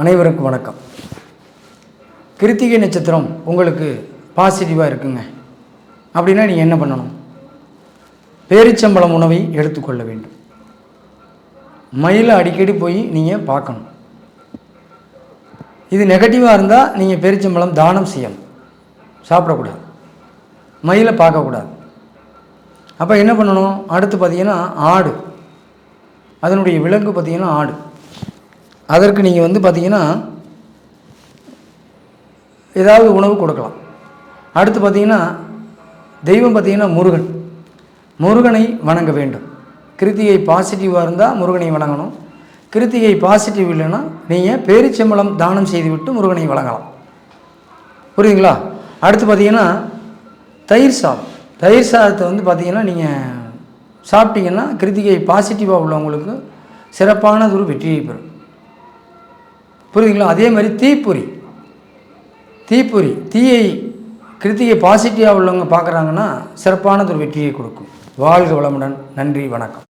அனைவருக்கும் வணக்கம். கிருத்திகை நட்சத்திரம் உங்களுக்கு பாசிட்டிவாக இருக்குங்க. அப்படின்னா நீங்கள் என்ன பண்ணணும்? பேரிச்சம்பழம் உணவை எடுத்துக்கொள்ள வேண்டும். மயிலை அடிக்கடி போய் நீங்கள் பார்க்கணும். இது நெகட்டிவாக இருந்தால் நீங்கள் பேரிச்சம்பழம் தானம் செய்யணும் சாப்பிடக்கூடாது. மயிலை பார்க்கக்கூடாது. அப்போ என்ன பண்ணணும்? அடுத்து பார்த்தீங்கன்னா ஆடு. அதனுடைய விலங்கு பார்த்திங்கன்னா ஆடு. அதற்கு நீங்கள் வந்து பார்த்தீங்கன்னா ஏதாவது உணவு கொடுக்கலாம். அடுத்து பார்த்தீங்கன்னா தெய்வம் பார்த்தீங்கன்னா முருகன். முருகனை வணங்க வேண்டும். கிருத்திகை பாசிட்டிவாக இருந்தால் முருகனை வணங்கணும். கிருத்திகை பாசிட்டிவ் இல்லைன்னா நீங்கள் பேரிச்சம்பளம் தானம் செய்துவிட்டு முருகனை வணங்கலாம். புரியுதுங்களா? அடுத்து பார்த்தீங்கன்னா தயிர் சாதம். தயிர் சாதத்தை வந்து பார்த்தீங்கன்னா நீங்கள் சாப்பிட்டீங்கன்னா கிருத்திகை பாசிட்டிவாக உள்ளவங்களுக்கு சிறப்பானது ஒரு வெற்றியை பெறும். புரியுதுங்களா? அதே மாதிரி தீப்பொறி. தீப்பொறி தீயை கிருத்திகை பாசிட்டிவாக உள்ளவங்க பார்க்குறாங்கன்னா சிறப்பானது ஒரு வெற்றியை கொடுக்கும். வாழ்க வளமுடன். நன்றி வணக்கம்.